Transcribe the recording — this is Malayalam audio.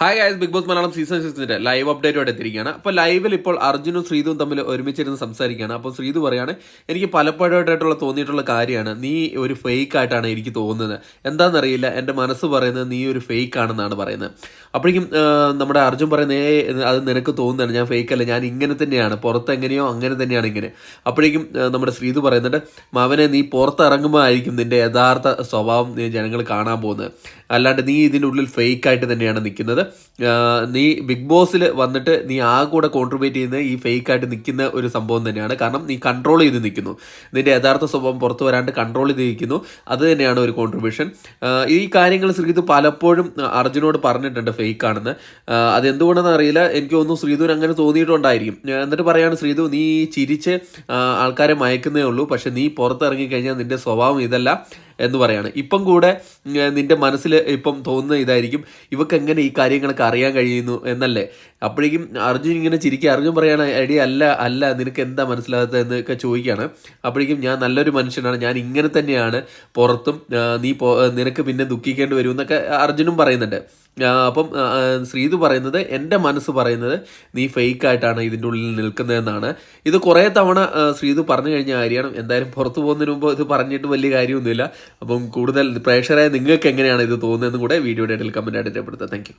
Hi guys Bigg Boss Malayalam season സിക്സിന്റെ live അപ്ഡേറ്റോടെ എത്തിയിരിക്കുകയാണ്. അപ്പോൾ ലൈവിൽ ഇപ്പോൾ അർജുനും ശ്രീതും തമ്മിൽ ഒരുമിച്ചിരുന്ന് സംസാരിക്കുകയാണ്. അപ്പോൾ ശ്രീതു പറയാണ് എനിക്ക് പലപ്പോഴായിട്ടുള്ള തോന്നിയിട്ടുള്ള കാര്യമാണ്. നീ ഒരു ഫേക്ക് ആയിട്ടാണ് എനിക്ക് തോന്നുന്നത്. എന്താണെന്നറിയില്ല. എന്റെ മനസ്സ് പറയുന്നത് നീ ഒരു ഫേക്ക് ആണെന്നാണ് പറയുന്നത്. അപ്പോഴേക്കും നമ്മുടെ അർജുൻ പറയുന്നത് ഏ അത് നിനക്ക് തോന്നുന്നതാണ്. ഞാൻ ഫേക്ക് അല്ല. ഞാൻ ഇങ്ങനെ തന്നെയാണ്. പുറത്ത് എങ്ങനെയോ അങ്ങനെ തന്നെയാണ് ഇങ്ങനെ. അപ്പോഴേക്കും നമ്മുടെ ശ്രീതു പറയുന്നുണ്ട് മവനെ നീ പുറത്തിറങ്ങുമ്പോൾ ആയിരിക്കും നിന്റെ യഥാർത്ഥ സ്വഭാവം നീ ജനങ്ങൾ കാണാൻ പോകുന്നത്. അല്ലാണ്ട് നീ ഇതിന്റെ ഉള്ളിൽ ഫേക്ക് ആയിട്ട് തന്നെയാണ് നിൽക്കുന്നത് നീ ബിഗ് ബോസിൽ വന്നിട്ട് നീ ആ കൂടെ കോൺട്രിബ്യൂട്ട് ചെയ്യുന്ന ഈ ഫേക്ക് ആയിട്ട് നിൽക്കുന്ന ഒരു സംഭവം തന്നെയാണ്. കാരണം നീ കൺട്രോൾ ചെയ്ത് നിൽക്കുന്നു. നിന്റെ യഥാർത്ഥ സ്വഭാവം പുറത്തു വരാണ്ട് കൺട്രോൾ ചെയ്ത് നിൽക്കുന്നു. അത് തന്നെയാണ് ഒരു കോൺട്രിബ്യൂഷൻ ഈ കാര്യങ്ങൾ ശ്രീതു പലപ്പോഴും അർജുനോട് പറഞ്ഞിട്ടുണ്ട് ഫേക്ക് ആണെന്ന്. അതെന്തുകൊണ്ടെന്ന് അറിയില്ല. എനിക്ക് തോന്നുന്നു ശ്രീധുവിന് അങ്ങനെ തോന്നിയിട്ടുണ്ടായിരിക്കും. എന്നിട്ട് പറയാണ് ശ്രീധു നീ ചിരിച്ച് ആൾക്കാരെ മയക്കുന്നേ ഉള്ളൂ. പക്ഷെ നീ പുറത്തിറങ്ങി കഴിഞ്ഞാൽ നിന്റെ സ്വഭാവം ഇതല്ല. എന്ന് പറയാണ്. ഇപ്പം കൂടെ നിന്റെ മനസ്സിൽ ഇപ്പം തോന്നുന്ന ഇതായിരിക്കും ഇവക്ക് എങ്ങനെ ഈ കാര്യങ്ങളൊക്കെ അറിയാൻ കഴിയുന്നു എന്നല്ലേ? അപ്പോഴേക്കും അർജുൻ ഇങ്ങനെ ചിരിക്കുക അർജുൻ പറയുകയാണ് എടി അല്ല അല്ല നിനക്ക് എന്താ മനസ്സിലാകാത്തത്? എന്നൊക്കെ ചോദിക്കുകയാണ് അപ്പോഴേക്കും ഞാൻ നല്ലൊരു മനുഷ്യനാണ് ഞാൻ ഇങ്ങനെ തന്നെയാണ് പുറത്തും നീ നിനക്ക് പിന്നെ ദുഃഖിക്കേണ്ടി വരും എന്നൊക്കെ അർജുനും പറയുന്നുണ്ട്. അപ്പം ശ്രീതു പറയുന്നത് എന്റെ മനസ്സ് പറയുന്നത് നീ ഫേക്ക് ആയിട്ടാണ് ഇതിന്റെ ഉള്ളിൽ നിൽക്കുന്നതെന്നാണ്. ഇത് കുറേ തവണ ശ്രീതു പറഞ്ഞു കഴിഞ്ഞ കാര്യമാണ്. എന്തായാലും പുറത്തു പോകുന്നതിന് മുമ്പ് ഇത് പറഞ്ഞിട്ട് വലിയ കാര്യമൊന്നുമില്ല. അപ്പം കൂടുതൽ പ്രേക്ഷകരായ നിങ്ങൾക്ക് എങ്ങനെയാണ് ഇത് തോന്നുന്നതെന്ന് കൂടെ വീഡിയോ ഇടയിൽ കമന്റായിട്ട് രേഖപ്പെടുത്തുക താങ്ക്